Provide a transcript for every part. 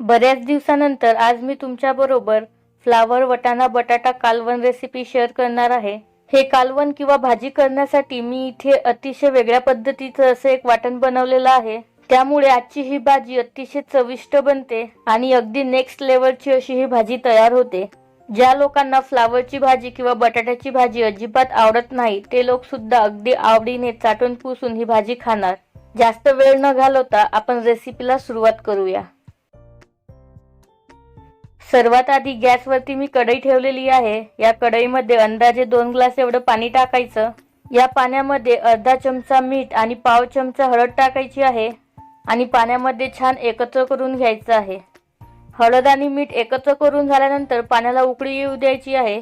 बऱ्याच दिवसानंतर आज मी तुमच्याबरोबर फ्लावर वटाणा बटाटा कालवण रेसिपी शेअर करणार आहे. हे कालवण किंवा भाजी करण्यासाठी मी इथे अतिशय वेगळ्या पद्धतीचं असं एक वाटण बनवलेलं आहे. त्यामुळे आजची ही भाजी अतिशय चविष्ट बनते आणि अगदी नेक्स्ट लेवलची अशी ही भाजी तयार होते. ज्या लोकांना फ्लावरची भाजी किंवा बटाट्याची भाजी अजिबात आवडत नाही ते लोक सुद्धा अगदी आवडीने चाटून पुसून ही भाजी खाणार. जास्त वेळ न घालवता आपण रेसिपीला सुरुवात करूया. सर्वात आधी गॅसवरती मी कढई ठेवलेली आहे. या कढईमध्ये अंदाजे दोन ग्लास एवढं पाणी टाकायचं. या पाण्यामध्ये अर्धा चमचा मीठ आणि पाव चमचा हळद टाकायची आहे आणि पाण्यामध्ये छान एकत्र करून घ्यायचं आहे. हळद आणि मीठ एकत्र करून झाल्यानंतर पाण्याला उकळी येऊ द्यायची आहे.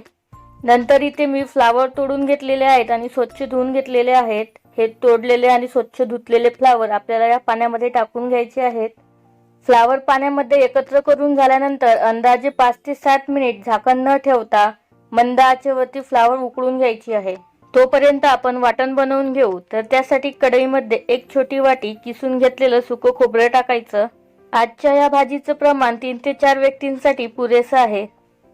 नंतर इथे मी फ्लावर तोडून घेतलेले आहेत आणि स्वच्छ धुवून घेतलेले आहेत. हे तोडलेले आणि स्वच्छ धुतलेले फ्लावर आपल्याला या पाण्यामध्ये टाकून घ्यायचे आहेत. फ्लावर पाण्यामध्ये एकत्र करून झाल्यानंतर अंदाजे पाच ते सात मिनिट झाकण न ठेवता मंद आचेवरती फ्लावर उकळून घ्यायची आहे. तोपर्यंत आपण वाटण बनवून घेऊ. तर त्यासाठी कढईमध्ये एक छोटी वाटी किसून घेतलेलं सुकं खोबरं टाकायचं. आजच्या या भाजीचं प्रमाण तीन ते चार व्यक्तींसाठी पुरेसं आहे.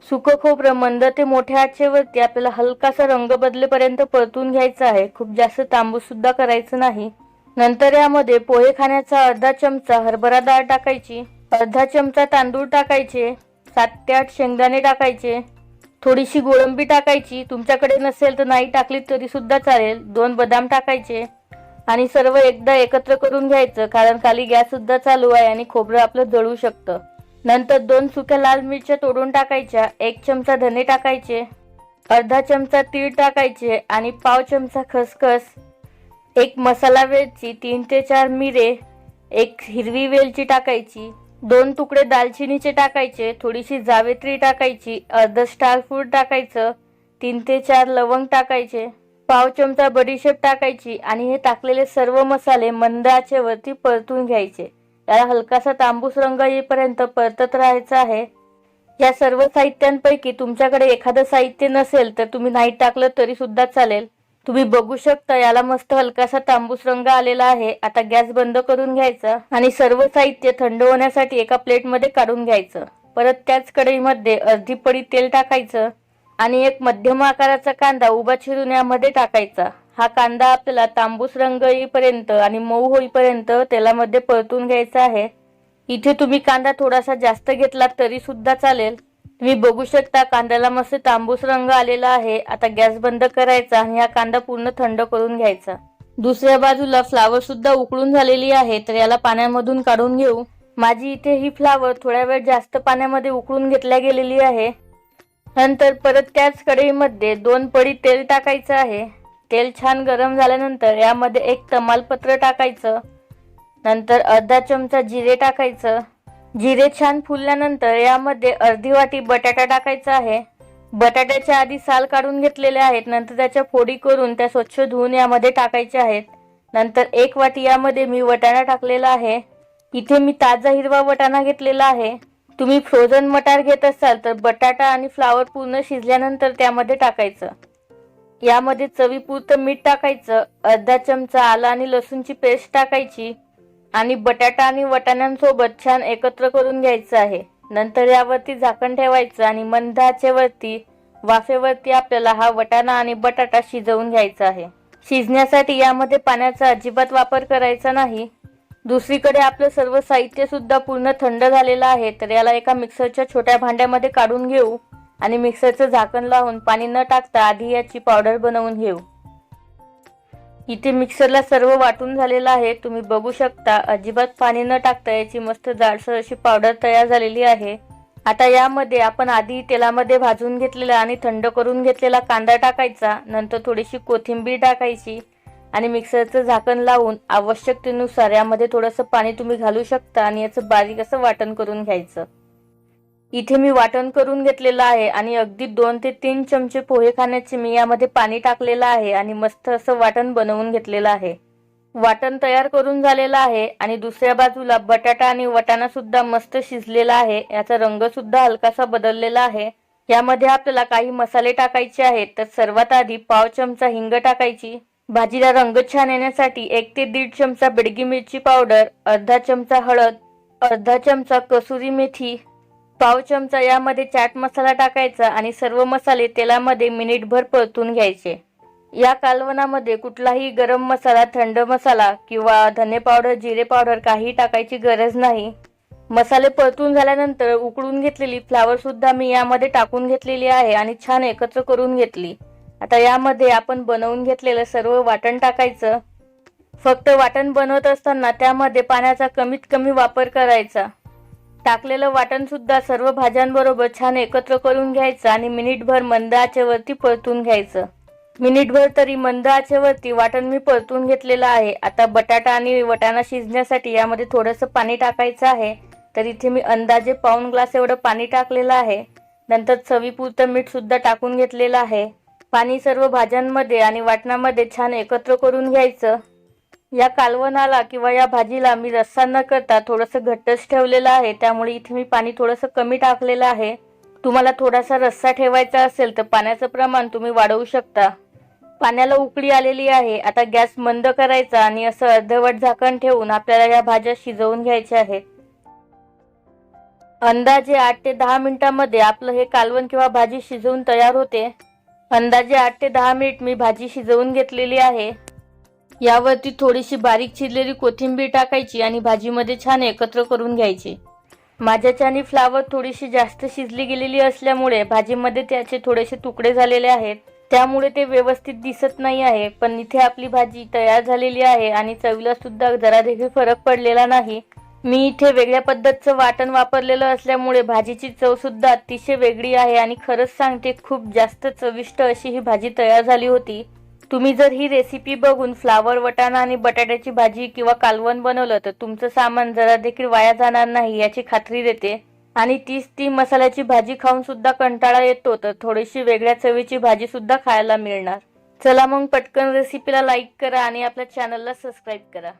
सुकं खोबरं मंद ते मोठ्या आचेवरती आपल्याला हलकासा रंग बदलेपर्यंत परतून घ्यायचं आहे. खूप जास्त तांबूस सुद्धा करायचं नाही. नंतर यामध्ये पोहे खाण्याचा अर्धा चमचा हरभरा डाळ टाकायची अर्धा चमचा तांदूळ टाकायचे सात ते आठ शेंगदाणे टाकायचे थोडीशी गोळंबी टाकायची तुमच्याकडे नसेल तर नाही टाकली तरी सुद्धा चालेल दोन बदाम टाकायचे आणि सर्व एकदा एकत्र करून घ्यायचं कारण खाली गॅस सुद्धा चालू आहे आणि खोबरं आपलं जळू शकतं. नंतर दोन सुक्या लाल मिरच्या तोडून टाकायच्या एक चमचा धने टाकायचे अर्धा चमचा तीळ टाकायचे आणि पाव चमचा खसखस एक मसाला वेलची तीन ते चार मिरे एक हिरवी वेलची टाकायची दोन तुकडे दालचिनीचे टाकायचे थोडीशी जावेत्री टाकायची अर्ध स्टार फूड टाकायचं तीन ते चार लवंग टाकायचे पाव चमचा बडीशेप टाकायची आणि हे टाकलेले सर्व मसाले मंद आचेवरती परतून घ्यायचे. त्याला हलकासा तांबूस रंग येईपर्यंत परतत राहायचं आहे. या सर्व साहित्यांपैकी तुमच्याकडे एखादं साहित्य नसेल तर तुम्ही नाही टाकलं तरी सुद्धा चालेल. तुम्ही बघू शकता याला मस्त हलकासा तांबूस रंग आलेला आहे. आता गॅस बंद करून घ्यायचा आणि सर्व साहित्य थंड होण्यासाठी एका प्लेटमध्ये काढून घ्यायचं. परत त्याच कढईमध्ये अर्धी पडी तेल टाकायचं आणि एक मध्यम आकाराचा कांदा उभा चिरून यामध्ये टाकायचा. हा कांदा आपल्याला तांबूस रंग येईपर्यंत आणि मऊ होईपर्यंत तेलामध्ये परतून घ्यायचा आहे. इथे तुम्ही कांदा थोडासा जास्त घेतला तरी सुद्धा चालेल. तुम्ही बघू शकता कांद्याला मस्त तांबूस रंग आलेला आहे. आता गॅस बंद करायचा आणि हा कांदा पूर्ण थंड करून घ्यायचा. दुसऱ्या बाजूला फ्लावर सुद्धा उकळून झालेली आहे तर याला पाण्यामधून काढून घेऊ. माझी इथे ही फ्लावर थोड्या वेळ जास्त पाण्यामध्ये उकळून घेतल्या गेलेली आहे. नंतर परत त्याच कढईमध्ये दोन पडी तेल टाकायचं आहे. तेल छान गरम झाल्यानंतर यामध्ये एक तमालपत्र टाकायचं. नंतर अर्धा चमचा जिरे टाकायचं. जिरे छान फुलल्यानंतर यामध्ये अर्धी वाटी बटाटा टाकायचा आहे. बटाट्याच्या आधी साल काढून घेतलेले आहेत. नंतर त्याच्या फोडी करून त्या स्वच्छ धुवून यामध्ये टाकायच्या आहेत. नंतर एक वाटी यामध्ये मी वटाणा टाकलेला आहे. इथे मी ताजा हिरवा वटाणा घेतलेला आहे. तुम्ही फ्रोझन मटार घेत असाल तर बटाटा आणि फ्लावर पूर्ण शिजल्यानंतर त्यामध्ये टाकायचं. यामध्ये चवीपुरतं मीठ टाकायचं. अर्धा चमचा आला आणि लसूणची पेस्ट टाकायची. आणि बटाटा आणि वटाण्यांसोबत छान एकत्र करून घ्यायचं आहे. नंतर यावरती झाकण ठेवायचं आणि मंदाचेवरती वाफेवरती आपल्याला हा वटाणा आणि बटाटा शिजवून घ्यायचा आहे. शिजण्यासाठी यामध्ये पाण्याचा अजिबात वापर करायचा नाही. दुसरीकडे आपलं सर्व साहित्य सुद्धा पूर्ण थंड झालेलं आहे तर याला एका मिक्सरच्या छोट्या भांड्यामध्ये काढून घेऊ आणि मिक्सरचं झाकण लावून पाणी न टाकता आधी याची पावडर बनवून घेऊ. इथे मिक्सरला सर्व वाटून झालेलं आहे. तुम्ही बघू शकता अजिबात पाणी न टाकता याची मस्त जाडसर अशी पावडर तयार झालेली आहे. आता यामध्ये आपण आधी तेलामध्ये भाजून घेतलेला आणि थंड करून घेतलेला कांदा टाकायचा नंतर थोडीशी कोथिंबीर टाकायची आणि मिक्सरचं झाकण लावून आवश्यकतेनुसार यामध्ये थोडंसं पाणी तुम्ही घालू शकता आणि याचं बारीक असं वाटण करून घ्यायचं. इथे मी वाटण करून घेतलेलं आहे आणि अगदी दोन ते तीन चमचे पोहे खाण्याचे मी यामध्ये पाणी टाकलेलं आहे आणि मस्त असं वाटण बनवून घेतलेलं आहे. वाटण तयार करून झालेलं आहे आणि दुसऱ्या बाजूला बटाटा आणि वटाणा सुद्धा मस्त शिजलेला आहे. याचा रंग सुद्धा हलकासा बदललेला आहे. यामध्ये आपल्याला काही मसाले टाकायचे आहेत. तर सर्वात आधी पाव चमचा हिंग टाकायची. भाजीला रंग छान येण्यासाठी एक ते दीड चमचा बिडगी मिरची पावडर अर्धा चमचा हळद अर्धा चमचा कसुरी मेथी पाव चमचा यामध्ये चाट मसाला टाकायचा आणि सर्व मसाले तेलामध्ये मिनिटभर परतून घ्यायचे. या कालवणामध्ये कुठलाही गरम मसाला थंड मसाला किंवा धने पावडर जिरे पावडर काही टाकायची गरज नाही. मसाले परतून झाल्यानंतर उकळून घेतलेली फ्लावर सुद्धा मी यामध्ये टाकून घेतलेली आहे आणि छान एकत्र करून घेतली. आता यामध्ये आपण बनवून घेतलेलं सर्व वाटण टाकायचं. फक्त वाटण बनवत असताना त्यामध्ये पाण्याचा कमीत कमी वापर करायचा. टाकलेलं वाटण सुद्धा सर्व भाज्यांबरोबर छान एकत्र करून घ्यायचं आणि मिनिटभर मंद आचेवरती परतून घ्यायचं. मिनिटभर तरी मंद आचेवरती वाटण मी परतून घेतलेलं आहे. आता बटाटा आणि वटाणा शिजण्यासाठी यामध्ये थोडंसं पाणी टाकायचं आहे. तर इथे मी अंदाजे पाऊण ग्लास एवढं पाणी टाकलेलं आहे. नंतर चवीपुरतं मीठ सुद्धा टाकून घेतलेलं आहे. पाणी सर्व भाज्यांमध्ये आणि वाटणामध्ये छान एकत्र करून घ्यायचं. या कालवणाला किंवा या भाजीला मी रस्सा न करता थोडंसं घट्टच ठेवलेलं आहे. त्यामुळे इथे मी पाणी थोडंसं कमी टाकलेलं आहे. तुम्हाला थोडासा रस्सा ठेवायचा असेल तर पाण्याचं प्रमाण तुम्ही वाढवू शकता. पाण्याला उकळी आलेली आहे. आता गॅस मंद करायचा आणि असं अर्धवट झाकण ठेवून आपल्याला या भाज्या शिजवून घ्यायच्या आहेत. अंदाजे आठ ते दहा मिनिटांमध्ये आपलं हे कालवण किंवा भाजी शिजवून तयार होते. अंदाजे आठ ते दहा मिनिट मी भाजी शिजवून घेतलेली आहे. यावरती थोडीशी बारीक चिरलेली कोथिंबीर टाकायची आणि भाजीमध्ये छान एकत्र करून घ्यायची. माझ्याच्यानी फ्लावर थोडीशी जास्त शिजली गेलेली असल्यामुळे भाजीमध्ये त्याचे थोडेसे तुकडे झालेले आहेत. त्यामुळे ते व्यवस्थित दिसत नाही आहे पण इथे आपली भाजी तयार झालेली आहे आणि चवीला सुद्धा जरा देखील फरक पडलेला नाही. मी इथे वेगळ्या पद्धतचं वाटण वापरलेलं असल्यामुळे भाजीची चव सुद्धा अतिशय वेगळी आहे आणि खरंच सांगते खूप जास्त चविष्ट अशी ही भाजी तयार झाली होती. तुम्ही जर ही रेसिपी बघून फ्लावर वटाणा आणि बटाट्याची भाजी किंवा कालवण बनवलं तर तुमचं सामान जरा देखील वाया जाणार नाही याची खात्री देते. आणि तीच ती मसाल्याची भाजी खाऊन सुद्धा कंटाळा येतो तर थोडीशी वेगळ्या चवीची भाजी सुद्धा खायला मिळणार. चला मग पटकन रेसिपीला लाईक करा आणि आपल्या चॅनलला सबस्क्राईब करा.